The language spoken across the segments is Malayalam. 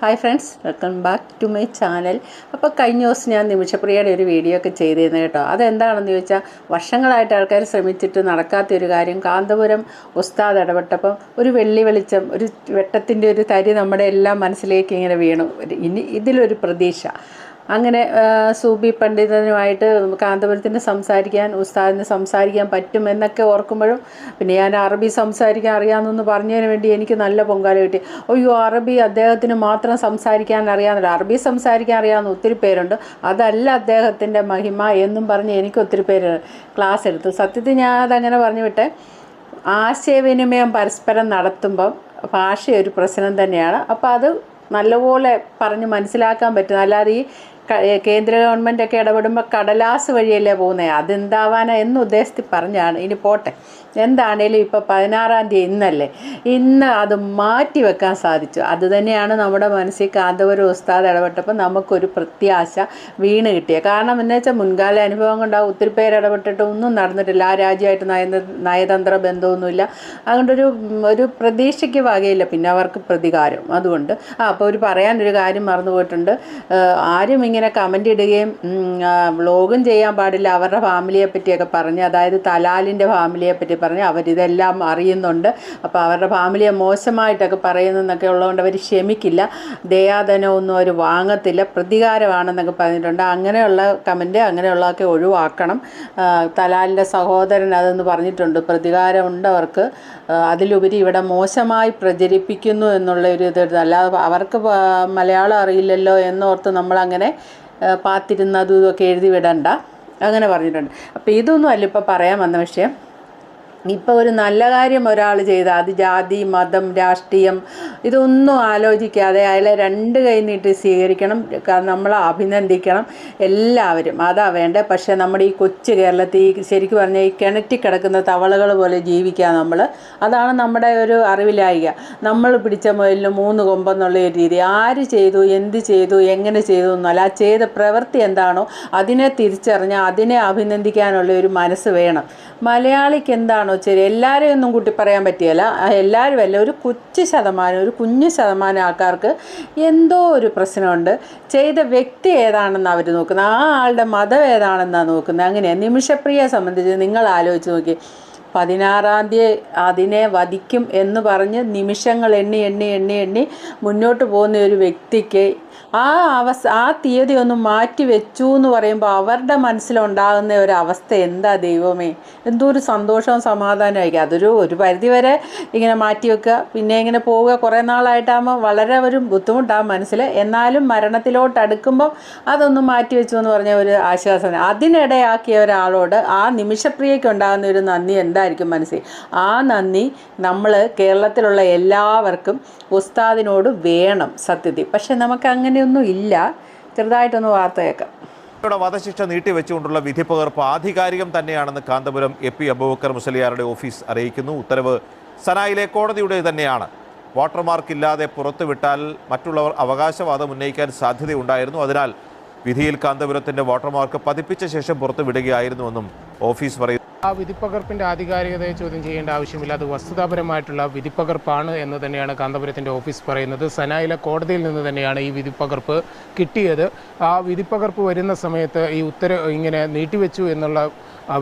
Hi friends welcome back to my channel അപ്പോൾ കഴിഞ്ഞ ദിവസം ഞാൻ നിമിഷപ്രിയയുടെ ഒരു വീഡിയോ ഒക്കെ ചെയ്തിരുന്നു കേട്ടോ. അതെന്താണെന്ന് ചോദിച്ചാൽ വർഷങ്ങളായിട്ട് ആൾക്കാർ ശ്രമിച്ചിട്ട് നടക്കാത്ത ഒരു കാര്യം കാന്തപുരം ഉസ്താദ് ഇടപെട്ടപ്പം ഒരു വെള്ളി വെളിച്ചം ഒരു വെട്ടത്തിന്റെ ഒരു തരി നമ്മുടെ എല്ലാം മനസ്സിലേക്ക് ഇങ്ങനെ വീണു. ഇനി ഇതിലൊരു പ്രതീക്ഷ. അങ്ങനെ സൂബി പണ്ഡിതനുമായിട്ട് കാന്തപുരത്തിന് സംസാരിക്കാൻ ഉസ്താദിന് സംസാരിക്കാൻ പറ്റും എന്നൊക്കെ ഓർക്കുമ്പോഴും പിന്നെ ഞാൻ അറബി സംസാരിക്കാൻ അറിയാമെന്നൊന്ന് പറഞ്ഞതിന് വേണ്ടി എനിക്ക് നല്ല പൊങ്കാല കിട്ടി. അയ്യോ അറബി അദ്ദേഹത്തിന് മാത്രം സംസാരിക്കാൻ അറിയാമെന്നില്ല. അറബി സംസാരിക്കാൻ അറിയാവുന്ന ഒത്തിരി പേരുണ്ട്. അതല്ല അദ്ദേഹത്തിന്റെ മഹിമ എന്നും പറഞ്ഞ് എനിക്ക് ഒത്തിരി പേര് ക്ലാസ് എടുത്തു. സത്യത്തിൽ ഞാൻ അതങ്ങനെ പറഞ്ഞു വിട്ടെ. ആശയവിനിമയം പരസ്പരം നടത്തുമ്പം ഭാഷ ഒരു പ്രശ്നം തന്നെയാണ്. അപ്പോൾ അത് നല്ലപോലെ പറഞ്ഞ് മനസ്സിലാക്കാൻ പറ്റും. അല്ലാതെ ഈ കേന്ദ്ര ഗവൺമെന്റ് ഒക്കെ ഇടപെടുമ്പോൾ കടലാസ് വഴിയല്ലേ പോകുന്നത് അതെന്താവാനാ എന്ന് ഉദ്ദേശത്തിൽ പറഞ്ഞാണ്. ഇനി പോട്ടെ. എന്താണേലും ഇപ്പോൾ പതിനാറാം തീയതി ഇന്നല്ലേ? ഇന്ന് അത് മാറ്റി വെക്കാൻ സാധിച്ചു. അതുതന്നെയാണ് നമ്മുടെ മനസ്സിൽ കാന്തപുരം ഉസ്താദ് ഇടപെട്ടപ്പോൾ നമുക്കൊരു പ്രത്യാശ വീണ് കിട്ടിയത് കാരണം എന്ന് വെച്ചാൽ മുൻകാല അനുഭവം കൊണ്ടാവും ഒത്തിരി പേര് ഇടപെട്ടിട്ട് ഒന്നും നടന്നിട്ടില്ല. ആ രാജ്യമായിട്ട് നയ നയതന്ത്ര ബന്ധമൊന്നുമില്ല. അതുകൊണ്ടൊരു ഒരു പ്രതീക്ഷയ്ക്ക് വകയില്ല. പിന്നെ അവർക്ക് പ്രതികാരം. അതുകൊണ്ട് ആ അപ്പോൾ ഒരു പറയാനൊരു കാര്യം മറന്നു പോയിട്ടുണ്ട്. ആരും ഇങ്ങനെ കമന്റ് ഇടുകയും വ്ളോഗും ചെയ്യാൻ പാടില്ല. അവരുടെ ഫാമിലിയെ പറ്റിയൊക്കെ പറഞ്ഞ് അതായത് തലാലിന്റെ ഫാമിലിയെ പറ്റി പറഞ്ഞ് അവരിതെല്ലാം അറിയുന്നുണ്ട്. അപ്പോൾ അവരുടെ ഫാമിലിയെ മോശമായിട്ടൊക്കെ പറയുന്നതെന്നൊക്കെ ഉള്ളതുകൊണ്ട് അവർ ക്ഷമിക്കില്ല. ദയാധനമൊന്നും അവർ വാങ്ങത്തില്ല. പ്രതികാരമാണെന്നൊക്കെ പറഞ്ഞിട്ടുണ്ട്. അങ്ങനെയുള്ള കമന്റ് അങ്ങനെയുള്ളതൊക്കെ ഒഴിവാക്കണം. തലാലിന്റെ സഹോദരൻ അതെന്ന് പറഞ്ഞിട്ടുണ്ട്. പ്രതികാരമുണ്ട് അവർക്ക്. അതിലുപരി ഇവിടെ മോശമായി പ്രചരിപ്പിക്കുന്നു എന്നുള്ള ഒരു ഇത് അല്ലാതെ അവർക്ക് മലയാളം അറിയില്ലല്ലോ എന്നോർത്ത് നമ്മളങ്ങനെ പാത്തിരുന്നതും ഇതൊക്കെ എഴുതി വിടണ്ട. അങ്ങനെ പറഞ്ഞിട്ടുണ്ട്. അപ്പോൾ ഇതൊന്നും അല്ല ഇപ്പോൾ പറയാൻ വന്ന വിഷയം. ഇപ്പോൾ ഒരു നല്ല കാര്യം ഒരാൾ ചെയ്താൽ അത് ജാതി മതം രാഷ്ട്രീയം ഇതൊന്നും ആലോചിക്കാതെ അയാളെ രണ്ട് കൈ നീട്ടി സ്വീകരിക്കണം നമ്മൾ അഭിനന്ദിക്കണം എല്ലാവരും. അതാ വേണ്ടത് പക്ഷേ നമ്മുടെ ഈ കൊച്ചു കേരളത്തിൽ ശരിക്കും പറഞ്ഞാൽ ഈ കിണറ്റി കിടക്കുന്ന തവളകൾ പോലെ ജീവിക്കുക നമ്മൾ അതാണ് നമ്മുടെ ഒരു അറിവിലായിക. നമ്മൾ പിടിച്ച മുതലിന് മൂന്ന് കൊമ്പെന്നുള്ള ഒരു രീതി. ആര് ചെയ്തു എന്ത് ചെയ്തു എങ്ങനെ ചെയ്തു എന്നല്ല. ആ ചെയ്ത പ്രവൃത്തി എന്താണോ അതിനെ തിരിച്ചറിഞ്ഞ് അതിനെ അഭിനന്ദിക്കാനുള്ള ഒരു മനസ്സ് വേണം. മലയാളിക്ക് എന്താണോ ശരി എല്ലാവരെയും ഒന്നും കൂട്ടി പറയാൻ പറ്റിയല്ല. എല്ലാവരും അല്ല ഒരു കൊച്ചു ശതമാനം ഒരു കുഞ്ഞു ശതമാനം ആൾക്കാർക്ക് എന്തോ ഒരു പ്രശ്നമുണ്ട്. ചെയ്ത വ്യക്തി ഏതാണെന്ന് അവർ നോക്കുന്നത്? ആ ആളുടെ മതം ഏതാണെന്നാണ് നോക്കുന്നത്? അങ്ങനെയാണ് നിമിഷപ്രിയയെ സംബന്ധിച്ച് നിങ്ങൾ ആലോചിച്ച് നോക്കി. പതിനാറാം തീയതി അതിനെ വധിക്കും എന്ന് പറഞ്ഞ് നിമിഷങ്ങൾ എണ്ണി എണ്ണി എണ്ണി എണ്ണി മുന്നോട്ട് പോകുന്ന ഒരു വ്യക്തിക്ക് ആ അവസ്ഥ ആ തീയതി ഒന്ന് മാറ്റി വെച്ചു എന്ന് പറയുമ്പോൾ അവരുടെ മനസ്സിലുണ്ടാകുന്ന ഒരു അവസ്ഥ എന്താ ദൈവമേ? എന്തോ ഒരു സന്തോഷവും സമാധാനമായിരിക്കും അതൊരു ഒരു പരിധി വരെ ഇങ്ങനെ മാറ്റി വെക്കുക. പിന്നെ ഇങ്ങനെ പോവുക. കുറേ നാളായിട്ടാകുമ്പോൾ വളരെ ഒരു ബുദ്ധിമുട്ടാകും മനസ്സിൽ എന്നാലും മരണത്തിലോട്ട് അടുക്കുമ്പോൾ അതൊന്ന് മാറ്റി വെച്ചു എന്ന് പറഞ്ഞ ഒരു ആശ്വാസം. അതിനിടയാക്കിയ ഒരാളോട് ആ നിമിഷപ്രിയയ്ക്ക് ഉണ്ടാകുന്ന ഒരു നന്ദി എന്തായിരിക്കും മനസ്സിൽ? ആ നന്ദി നമ്മൾ കേരളത്തിലുള്ള എല്ലാവർക്കും ഉസ്താദിനോട് വേണം സത്യത്തിൽ. പക്ഷെ നമുക്ക് അങ്ങനെയൊന്നും ഇല്ല. ചെറുതായിട്ടൊന്ന് വാർത്ത കേൾക്കാം യുടെ വധശിക്ഷ നീട്ടിവെച്ചുകൊണ്ടുള്ള വിധി പകർപ്പ് ആധികാരികം തന്നെയാണെന്ന് കാന്തപുരം എ പി അബൂബക്കർ മുസലിയാരുടെ ഓഫീസ് അറിയിക്കുന്നു. ഉത്തരവ് സനായിലെ കോടതിയുടെ തന്നെയാണ്. വാട്ടർമാർക്ക് ഇല്ലാതെ പുറത്തുവിട്ടാൽ മറ്റുള്ളവർ അവകാശവാദം ഉന്നയിക്കാൻ സാധ്യതയുണ്ടായിരുന്നു. അതിനാൽ വിധിയിൽ കാന്തപുരത്തിന്റെ വാട്ടർമാർക്ക് പതിപ്പിച്ച ശേഷം പുറത്തു വിടുകയായിരുന്നുവെന്നും ഓഫീസ് പറയുന്നു. ആ വിധിപ്പകർപ്പിന്റെ ആധികാരികതയെ ചോദ്യം ചെയ്യേണ്ട ആവശ്യമില്ല. അത് വസ്തുതാപരമായിട്ടുള്ള വിധിപ്പകർപ്പാണ് എന്ന് തന്നെയാണ് കാന്തപുരത്തിന്റെ ഓഫീസ് പറയുന്നത്. സനായിലെ കോടതിയിൽ നിന്ന് തന്നെയാണ് ഈ വിധിപ്പകർപ്പ് കിട്ടിയത്. ആ വിധിപ്പകർപ്പ് വരുന്ന സമയത്ത് ഈ ഉത്തര ഇങ്ങനെ നീട്ടിവെച്ചു എന്നുള്ള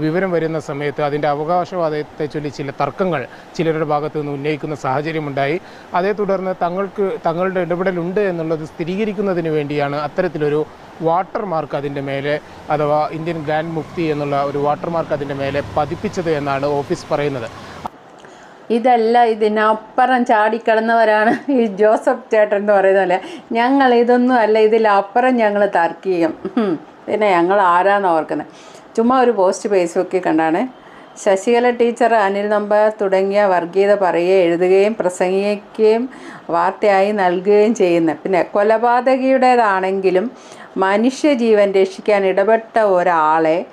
വിവരം വരുന്ന സമയത്ത് അതിന്റെ അവകാശവാദത്തെ ചൊല്ലി ചില തർക്കങ്ങൾ ചിലരുടെ ഭാഗത്തു നിന്ന് ഉന്നയിക്കുന്ന സാഹചര്യമുണ്ടായി. അതേ തുടർന്ന് തങ്ങൾക്ക് തങ്ങളുടെ ഇടപെടലുണ്ട് എന്നുള്ളത് സ്ഥിരീകരിക്കുന്നതിന് വേണ്ടിയാണ് അത്തരത്തിലൊരു വാട്ടർ മാർക്ക് അതിന്റെ മേലെ അഥവാ ഇന്ത്യൻ ഗ്രാൻഡ് മുഫ്തി എന്നുള്ള ഒരു വാട്ടർ മാർക്ക് അതിന്റെ മേലെ പതിപ്പിച്ചത് എന്നാണ് ഓഫീസ് പറയുന്നത്. ഇതല്ല ഇതിനപ്പുറം ചാടിക്കിടന്നവരാണ് ഈ ജോസഫ് ചേട്ടൻ എന്ന് പറയുന്ന പോലെ. ഞങ്ങൾ ഇതൊന്നും അല്ല ഇതിലപ്പുറം ഞങ്ങൾ തർക്കിക്കും. പിന്നെ ഞങ്ങൾ ആരാന്ന് ഓർക്കുന്നത്? ചുമ്മാ ഒരു പോസ്റ്റ് ഫേസ്ബുക്കിൽ കണ്ടാണ്. ശശികല ടീച്ചർ അനിൽ നമ്പർ തുടങ്ങിയ വർഗീയത പറയുകയും എഴുതുകയും പ്രസംഗിക്കുകയും വാർത്തയായി നൽകുകയും ചെയ്യുന്ന. പിന്നെ കൊലപാതകിയുടേതാണെങ്കിലും മനുഷ്യജീവൻ രക്ഷിക്കാൻ ഇടപെട്ട ഒരാളെ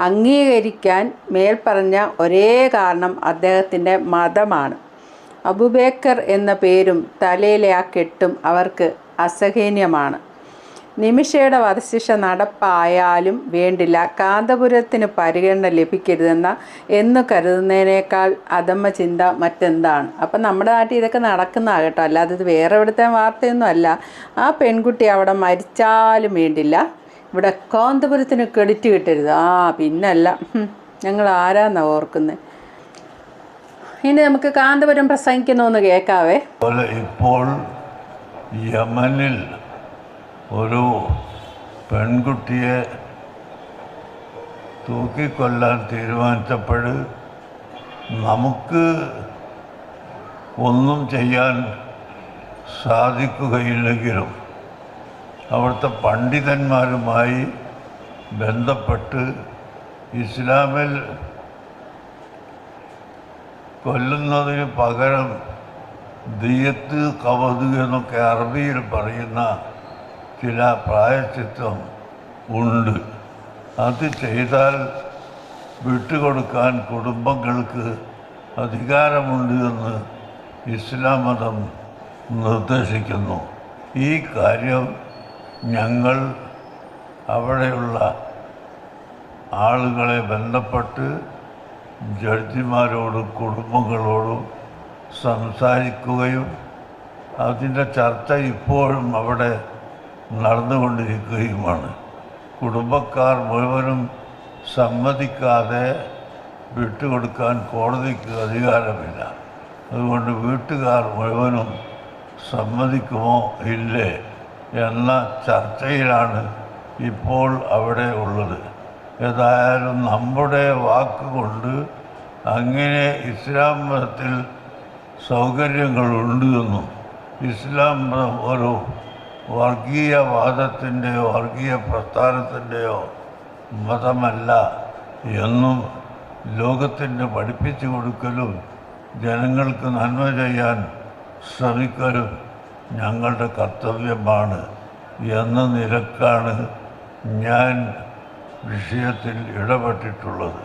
അംഗീകരിക്കാൻ മേൽപ്പറഞ്ഞ ഒരേ കാരണം അദ്ദേഹത്തിന്റെ മതമാണ്. അബുബേക്കർ എന്ന പേരും തലയിലെ ആ കെട്ടും അവർക്ക് അസഹനീയമാണ്. നിമിഷയുടെ വധശിക്ഷ നടപ്പായാലും വേണ്ടില്ല. കാന്തപുരത്തിന് പരിഗണന ലഭിക്കരുതെന്ന എന്ന് കരുതുന്നതിനേക്കാൾ അധമ ചിന്ത മറ്റെന്താണ്? അപ്പം നമ്മുടെ നാട്ടിൽ ഇതൊക്കെ നടക്കുന്നതാണ് കേട്ടോ. അല്ലാതെ ഇത് വേറെ ഇവിടുത്തെ വാർത്തയൊന്നും അല്ല. ആ പെൺകുട്ടി അവിടെ മരിച്ചാലും വേണ്ടില്ല. ഇവിടെ കാന്തപുരത്തിന് ക്രെഡിറ്റ് കിട്ടരുത്. ആ പിന്നല്ല. ഞങ്ങൾ ആരാന്നാ ഓർക്കുന്നത് ഇനി നമുക്ക് കാന്തപുരം പ്രസംഗിക്കുന്നു ഒന്ന് കേൾക്കാവേ. ഇപ്പോൾ യമനിൽ ഒരു പെൺകുട്ടിയെ തൂക്കിക്കൊല്ലാൻ തീരുമാനിച്ചപ്പോൾ നമുക്ക് ഒന്നും ചെയ്യാൻ സാധിക്കുകയില്ലെങ്കിലും അവിടുത്തെ പണ്ഡിതന്മാരുമായി ബന്ധപ്പെട്ട് ഇസ്ലാമിൽ കൊല്ലുന്നതിന് പകരം ദിയത്ത് കവത് എന്നൊക്കെ അറബിയിൽ പറയുന്ന ചില പ്രായശ്ചിത്വം ഉണ്ട്. അത് ചെയ്താൽ വിട്ടുകൊടുക്കാൻ കുടുംബങ്ങൾക്ക് അധികാരമുണ്ട് എന്ന് ഇസ്ലാം മതം നിർദ്ദേശിക്കുന്നു. ഈ കാര്യം ഞങ്ങൾ അവിടെയുള്ള ആളുകളെ ബന്ധപ്പെട്ട് ജഡ്ജിമാരോടും കുടുംബങ്ങളോടും സംസാരിക്കുകയും അതിന്റെ ചർച്ച ഇപ്പോഴും അവിടെ നടന്നുകൊണ്ടിരിക്കുകയുമാണ്. കുടുംബക്കാർ മുഴുവനും സമ്മതിക്കാതെ വിട്ടുകൊടുക്കാൻ കോടതിക്ക് അധികാരമില്ല. അതുകൊണ്ട് വീട്ടുകാർ മുഴുവനും സമ്മതിക്കുമോ ഇല്ലേ എന്ന ചർച്ചയിലാണ് ഇപ്പോൾ അവിടെ ഉള്ളത്. ഏതായാലും നമ്മുടെ വാക്കുകൊണ്ട് അങ്ങനെ ഇസ്ലാം മതത്തിൽ സൗകര്യങ്ങളുണ്ട് എന്നും ഇസ്ലാം മതം ഒരു വർഗീയവാദത്തിന്റെയോ വർഗീയ പ്രസ്ഥാനത്തിന്റെയോ മതമല്ല എന്നും ലോകത്തിന് പഠിപ്പിച്ചു കൊടുക്കലും ജനങ്ങൾക്ക് നന്മ ചെയ്യാൻ ശ്രമിക്കലും ഞങ്ങളുടെ കർത്തവ്യമാണ് എന്ന നിലക്കാണ് ഞാൻ വിഷയത്തിൽ ഇടപെട്ടിട്ടുള്ളത്.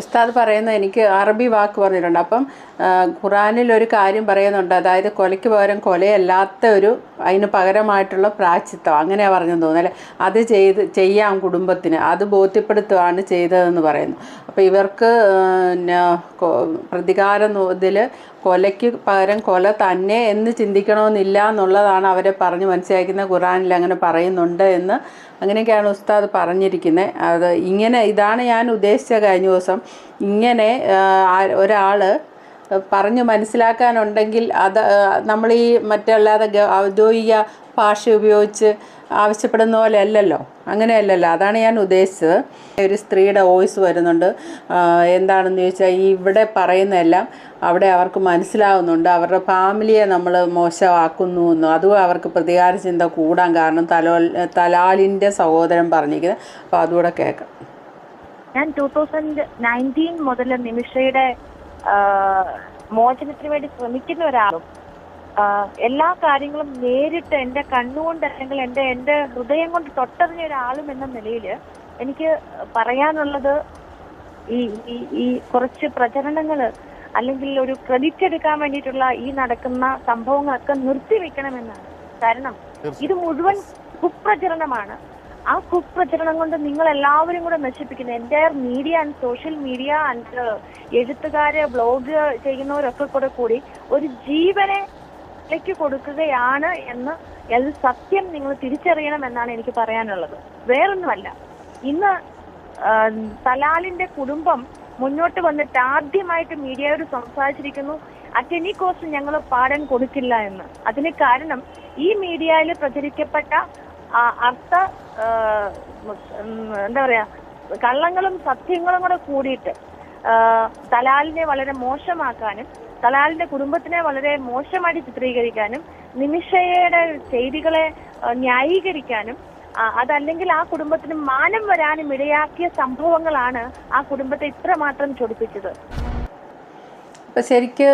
ഉസ്താദ് പറയുന്നത് എനിക്ക് അറബി വാക്ക് പറഞ്ഞിട്ടുണ്ട്. അപ്പം ഖുറാനിൽ ഒരു കാര്യം പറയുന്നുണ്ട്. അതായത് കൊലയ്ക്ക് പകരം കൊലയല്ലാത്ത ഒരു അതിന് പകരമായിട്ടുള്ള പ്രാച്ചിത്വം അങ്ങനെയാണ് പറഞ്ഞെന്ന് തോന്നുന്നു. അല്ലേ? അത് ചെയ്ത് ചെയ്യാം കുടുംബത്തിന്. അത് ബോധ്യപ്പെടുത്തുകയാണ് ചെയ്തതെന്ന് പറയുന്നു. അപ്പോൾ ഇവർക്ക് പ്രതികാരം ഇതിൽ കൊലയ്ക്ക് പകരം കൊല തന്നെ എന്ന് ചിന്തിക്കണമെന്നില്ല എന്നുള്ളതാണ് അവരെ പറഞ്ഞ് മനസ്സിലാക്കുന്ന ഖുറാനിൽ അങ്ങനെ പറയുന്നുണ്ട് എന്ന് അങ്ങനെയൊക്കെയാണ് ഉസ്താദ് പറഞ്ഞിരിക്കുന്നത്. അത് ഇങ്ങനെ ഇതാണ് ഞാൻ ഉദ്ദേശിച്ച കഴിഞ്ഞ ദിവസം. ഇങ്ങനെ ഒരാൾ പറഞ്ഞ് മനസ്സിലാക്കാനുണ്ടെങ്കിൽ അത് നമ്മൾ ഈ മറ്റല്ലാതെ ഔദ്യോഗിക ഭാഷ ഉപയോഗിച്ച് ആവശ്യപ്പെടുന്ന പോലെ അല്ലല്ലോ. അങ്ങനെയല്ലല്ലോ. അതാണ് ഞാൻ ഉദ്ദേശിച്ചത്. ഒരു സ്ത്രീയുടെ വോയിസ് വരുന്നുണ്ട്. എന്താണെന്ന് ചോദിച്ചാൽ ഇവിടെ പറയുന്നതെല്ലാം അവിടെ അവർക്ക് മനസ്സിലാവുന്നുണ്ട്. അവരുടെ ഫാമിലിയെ നമ്മൾ മോശമാക്കുന്നു എന്നും. അതും അവർക്ക് പ്രതികാര ചിന്ത കൂടാൻ കാരണം തലോ തലാലിന്റെ സഹോദരൻ പറഞ്ഞിരിക്കുന്നത്. അപ്പോൾ അതുകൂടെ കേൾക്കാം. ഞാൻ ടൂ തൗസൻഡ് നയന്റീൻ മുതൽ നിമിഷയുടെ മോചനത്തിന് വേണ്ടി ശ്രമിക്കുന്ന ഒരാളും എല്ലാ കാര്യങ്ങളും നേരിട്ട് എന്റെ കണ്ണുകൊണ്ട് അല്ലെങ്കിൽ എന്റെ എന്റെ ഹൃദയം കൊണ്ട് തൊട്ടറിഞ്ഞ ഒരാളും എന്ന നിലയിൽ എനിക്ക് പറയാനുള്ളത് ഈ ഈ ഈ കുറച്ച് പ്രചരണങ്ങൾ അല്ലെങ്കിൽ ഒരു ക്രെഡിറ്റ് എടുക്കാൻ വേണ്ടിയിട്ടുള്ള ഈ നടക്കുന്ന സംഭവങ്ങളൊക്കെ നിർത്തിവെക്കണമെന്നാണ് കാരണം ഇത് മുഴുവൻ കുപ്രചരണമാണ്. ആ കുപ്രചരണം കൊണ്ട് നിങ്ങൾ എല്ലാവരും കൂടെ നശിപ്പിക്കുന്നു entire media and social media and എഴുത്തുകാര് blog ചെയ്യുന്നവരൊക്കെ കൂടെ കൂടി ഒരു ജീവനെ വിലയ്ക്ക് കൊടുക്കുകയാണ് എന്ന് അത് സത്യം നിങ്ങൾ തിരിച്ചറിയണം എന്നാണ് എനിക്ക് പറയാനുള്ളത്. വേറൊന്നുമല്ല. ഇന്ന് തലാലിന്റെ കുടുംബം മുന്നോട്ട് വന്നിട്ട് ആദ്യമായിട്ട് മീഡിയയോട് സംസാരിച്ചിരിക്കുന്നു. അറ്റ് എനി കോസ്റ്റ് ഞങ്ങൾ പാടാൻ കൊടുക്കില്ല എന്ന്. അതിന് കാരണം ഈ മീഡിയയിൽ പ്രചരിക്കപ്പെട്ട അർത്ഥ എന്താ പറയാ കള്ളങ്ങളും സത്യങ്ങളും കൂടെ കൂടിയിട്ട് തലാലിനെ വളരെ മോശമാക്കാനും തലാലിന്റെ കുടുംബത്തിനെ വളരെ മോശമായിട്ട് ചിത്രീകരിക്കാനും നിമിഷയുടെ ചെയ്തികളെ ന്യായീകരിക്കാനും അതല്ലെങ്കിൽ ആ കുടുംബത്തിന് മാനം വരാനും ഇടയാക്കിയ സംഭവങ്ങളാണ് ആ കുടുംബത്തെ ഇത്രമാത്രം ചൊടിപ്പിച്ചത്. അപ്പോൾ ശരിക്ക്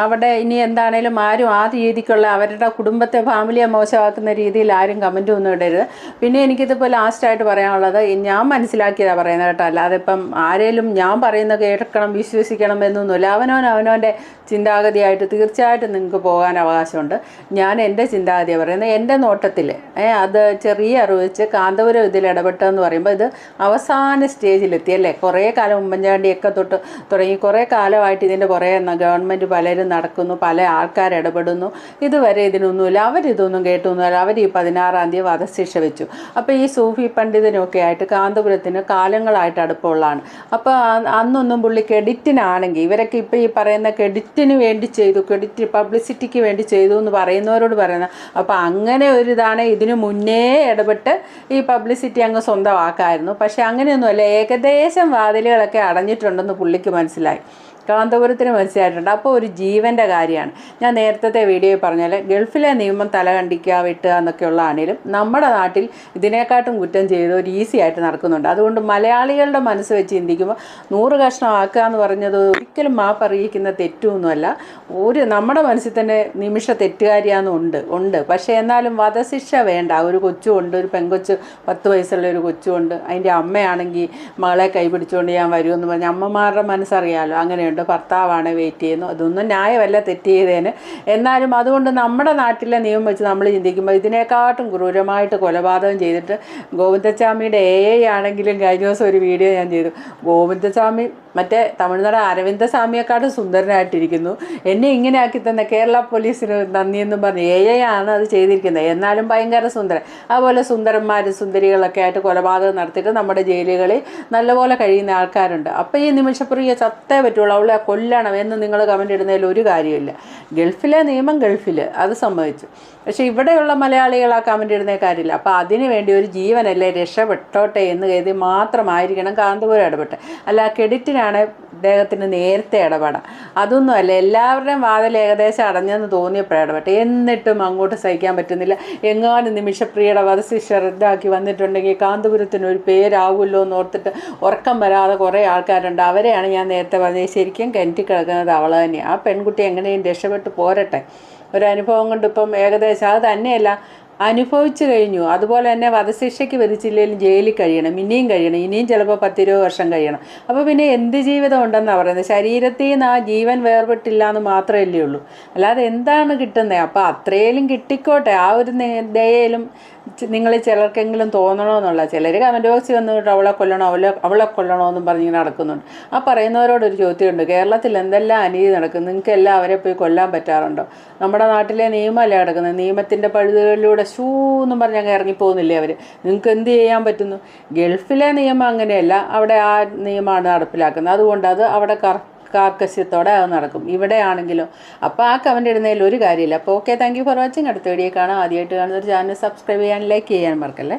അവിടെ ഇനി എന്താണേലും ആരും ആ രീതിക്കുള്ള അവരുടെ കുടുംബത്തെ ഫാമിലിയെ മോശമാക്കുന്ന രീതിയിൽ ആരും കമന്റ് ഒന്നും ഇടരുത്. പിന്നെ എനിക്കിതിപ്പോൾ ലാസ്റ്റായിട്ട് പറയാനുള്ളത് ഞാൻ മനസ്സിലാക്കിയതാണ് പറയുന്നത് കേട്ടോ. അല്ലാതെ ഇപ്പം ആരേലും ഞാൻ പറയുന്നത് കേൾക്കണം വിശ്വസിക്കണം എന്നൊന്നുമില്ല. അവനവൻ അവനവന്റെ ചിന്താഗതിയായിട്ട് തീർച്ചയായിട്ടും നിങ്ങൾക്ക് പോകാൻ അവകാശമുണ്ട്. ഞാൻ എന്റെ ചിന്താഗതിയാണ് പറയുന്നത്. എന്റെ നോട്ടത്തിൽ അത് ചെറിയ അറിവ് വെച്ച് കാന്തപുരം ഇതിൽ ഇടപെട്ടതെന്ന് പറയുമ്പോൾ ഇത് അവസാന സ്റ്റേജിലെത്തി അല്ലേ? കുറേ കാലം ഉമ്മൻചാണ്ടിയൊക്കെ തൊട്ട് തുടങ്ങി. കുറേ കാലമായിട്ട് ഇതിന്റെ കുറേ ഗവൺമെന്റ് പലരും നടക്കുന്നു പല ആൾക്കാർ ഇടപെടുന്നു. ഇതുവരെ ഇതിനൊന്നുമില്ല. അവരിതൊന്നും കേട്ടൊന്നുമില്ല. അവർ ഈ പതിനാറാം തീയതി വധശിക്ഷ വെച്ചു. അപ്പോൾ ഈ സൂഫി പണ്ഡിതനൊക്കെ ആയിട്ട് കാന്തപുരത്തിന് കാലങ്ങളായിട്ട് അടുപ്പമുള്ളതാണ്. അപ്പോൾ അന്നൊന്നും പുള്ളി ക്രെഡിറ്റിനാണെങ്കിൽ ഇവരൊക്കെ ഇപ്പോൾ ഈ പറയുന്ന ക്രെഡിറ്റിന് വേണ്ടി ചെയ്തു ക്രെഡിറ്റ് പബ്ലിസിറ്റിക്ക് വേണ്ടി ചെയ്തു എന്ന് പറയുന്നവരോട് പറയുന്നത് അപ്പോൾ അങ്ങനെ ഒരു ഇതാണ് ഇതിനു മുന്നേ ഇടപെട്ട് ഈ പബ്ലിസിറ്റി അങ്ങ് സ്വന്തമാക്കായിരുന്നു. പക്ഷേ അങ്ങനെയൊന്നുമല്ല. ഏകദേശം വാതിലുകളൊക്കെ അടഞ്ഞിട്ടുണ്ടെന്ന് പുള്ളിക്ക് മനസ്സിലായി. കാന്തപുരത്തിന് മനസ്സിലായിട്ടുണ്ട്. അപ്പോൾ ഒരു ജീവന്റെ കാര്യമാണ്. ഞാൻ നേരത്തെ വീഡിയോയിൽ പറഞ്ഞാൽ ഗൾഫിലെ നിയമം തല കണ്ടിക്കുക വെട്ടുക എന്നൊക്കെയുള്ള ആണെങ്കിലും നമ്മുടെ നാട്ടിൽ ഇതിനെക്കാട്ടും കുറ്റം ചെയ്തവർ ഈസി ആയിട്ട് നടക്കുന്നുണ്ട്. അതുകൊണ്ട് മലയാളികളുടെ മനസ്സ് വെച്ച് ചിന്തിക്കുമ്പോൾ നൂറ് കഷ്ണം ആക്കുക എന്ന് പറഞ്ഞത് ഒരിക്കലും മാപ്പ് അറിയിക്കുന്ന തെറ്റൊന്നുമല്ല. ഒരു നമ്മുടെ മനസ്സിൽ തന്നെ നിമിഷ തെറ്റുകാരിയാണെന്നുണ്ട് ഉണ്ട് പക്ഷേ എന്നാലും വധശിക്ഷ വേണ്ട. ഒരു കൊച്ചുണ്ട് ഒരു പെങ്കൊച്ച് പത്ത് വയസ്സുള്ള ഒരു കൊച്ചുണ്ട് അതിന്റെ അമ്മയാണെങ്കിൽ മകളെ കൈ പിടിച്ചുകൊണ്ട് ഞാൻ വരുമെന്ന് പറഞ്ഞ് അമ്മമാരുടെ മനസ്സറിയാലോ? അങ്ങനെയുണ്ട്. ഭർത്താവാണ് വെയിറ്റ് ചെയ്യുന്നു. അതൊന്നും ന്യായമല്ല തെറ്റ് ചെയ്തേന്. എന്നാലും അതുകൊണ്ട് നമ്മുടെ നാട്ടിലെ നിയമം വെച്ച് നമ്മൾ ചിന്തിക്കുമ്പോൾ ഇതിനേക്കാട്ടും ക്രൂരമായിട്ട് കൊലപാതകം ചെയ്തിട്ട് ഗോവിന്ദസ്വാമിയുടെ എ ആണെങ്കിലും കഴിഞ്ഞ ദിവസം ഒരു വീഡിയോ ഞാൻ ചെയ്തു. ഗോവിന്ദസ്വാമി മറ്റേ തമിഴ്നാട് അരവിന്ദസ്വാമിയെക്കാട്ടും സുന്ദരനായിട്ടിരിക്കുന്നു. എന്നെ ഇങ്ങനെ ആക്കി തന്ന കേരള പോലീസിന് നന്ദിയെന്നും പറഞ്ഞു എ ആണ് അത് ചെയ്തിരിക്കുന്നത്. എന്നാലും ഭയങ്കര സുന്ദരൻ. അതുപോലെ സുന്ദരന്മാരും സുന്ദരികളൊക്കെ ആയിട്ട് കൊലപാതകം നടത്തിയിട്ട് നമ്മുടെ ജയിലുകളിൽ നല്ലപോലെ കഴിയുന്ന ആൾക്കാരുണ്ട്. അപ്പോൾ ഈ നിമിഷപ്രിയ ചത്തേ പറ്റുള്ളൂ. അവളെ കൊല്ലണം എന്ന് നിങ്ങൾ കമന്റ് ഇടുന്നതിൽ ഒരു കാര്യമില്ല ഗൾഫിലെ നിയമം ഗൾഫിൽ അത് സംഭവിച്ചു പക്ഷേ ഇവിടെയുള്ള മലയാളികൾ ആ കമന്റ് ഇടുന്ന കാര്യമില്ല. അപ്പോൾ അതിന് വേണ്ടി ഒരു ജീവനല്ലേ രക്ഷപ്പെട്ടോട്ടെ എന്ന് കരുതി മാത്രമായിരിക്കണം കാന്തപുരം ഇടപെട്ട്. അല്ല ക്രെഡിറ്റിനാണ് അദ്ദേഹത്തിന് നേരത്തെ ഇടപെടാം. അതൊന്നും അല്ല എല്ലാവരുടെയും വാതിൽ ഏകദേശം അടഞ്ഞെന്ന് തോന്നിയപ്പോഴാണ് ഇടപെട്ടെ എന്നിട്ടും അങ്ങോട്ട് സഹിക്കാൻ പറ്റുന്നില്ല. എങ്ങാനും നിമിഷപ്രിയയുടെ വധശിക്ഷ റദ്ദാക്കി വന്നിട്ടുണ്ടെങ്കിൽ കാന്തപുരത്തിന് ഒരു പേരാവുമല്ലോ എന്ന് ഓർത്തിട്ട് ഉറക്കം വരാതെ കുറേ ആൾക്കാരുണ്ട്. അവരെയാണ് ഞാൻ നേരത്തെ പറഞ്ഞത്. ശരിക്കും കിണറ്റി കിടക്കുന്നത് അവൾ തന്നെയാണ് ആ പെൺകുട്ടി എങ്ങനെയും രക്ഷപ്പെട്ട് പോരട്ടെ. ഒരു അനുഭവം കൊണ്ട് ഇപ്പം ഏകദേശം അത് തന്നെയല്ല. അനുഭവിച്ചു കഴിഞ്ഞു. അതുപോലെ തന്നെ വധശിക്ഷയ്ക്ക് വരിച്ചില്ലെങ്കിലും ജയിലിൽ കഴിയണം ഇനിയും കഴിയണം ഇനിയും ചിലപ്പോൾ പത്തിരുപത് വർഷം കഴിയണം. അപ്പോൾ പിന്നെ എന്ത് ജീവിതം ഉണ്ടെന്നാണ് പറയുന്നത്? ശരീരത്തിൽ നിന്ന് ആ ജീവൻ വേർപെട്ടില്ല എന്ന് മാത്രമല്ലേ ഉള്ളൂ. അല്ലാതെ എന്താണ് കിട്ടുന്നത് അപ്പോൾ അത്രയിലും കിട്ടിക്കോട്ടെ. ആ ഒരു ദയയിലും നിങ്ങൾ ചിലർക്കെങ്കിലും തോന്നണമെന്നുള്ള ചിലർ കമന്റ് ബോക്സിൽ വന്നിട്ട് അവളെ കൊല്ലണോ അവളെ അവളെ കൊല്ലണോ എന്നും പറഞ്ഞിങ്ങനെ നടക്കുന്നുണ്ട്. ആ പറയുന്നവരോടൊരു ചോദ്യമുണ്ട് കേരളത്തിൽ എന്തെല്ലാം അനീതി നടക്കുന്നു? നിങ്ങൾക്ക് എല്ലാം അവരെ പോയി കൊല്ലാൻ പറ്റാറുണ്ടോ? നമ്മുടെ നാട്ടിലെ നിയമമല്ലേ കിടക്കുന്നത് നിയമത്തിന്റെ പഴുതുകളിലൂടെ ഷൂ എന്നും പറഞ്ഞ് അങ്ങ് ഇറങ്ങിപ്പോകുന്നില്ലേ അവർ നിങ്ങൾക്ക് എന്ത് ചെയ്യാൻ പറ്റുന്നു? ഗൾഫിലെ നിയമം അങ്ങനെയല്ല. അവിടെ ആ നിയമമാണ് നടപ്പിലാക്കുന്നത്. അതുകൊണ്ട് അത് അവിടെ കറ കാർക്കശ്യത്തോടെ അത് നടക്കും. ഇവിടെ ആണെങ്കിലും അപ്പോൾ ആ കമന്റ് ഇടുന്നതിൽ ഒരു കാര്യമില്ല. അപ്പോൾ okay thank you for watching അടുത്ത വീഡിയോ കാണാം. ആദ്യമായിട്ട് കാണുന്ന ഒരു ചാനൽ സബ്സ്ക്രൈബ് ചെയ്യാൻ ലൈക്ക് ചെയ്യാൻ മറക്കല്ലേ?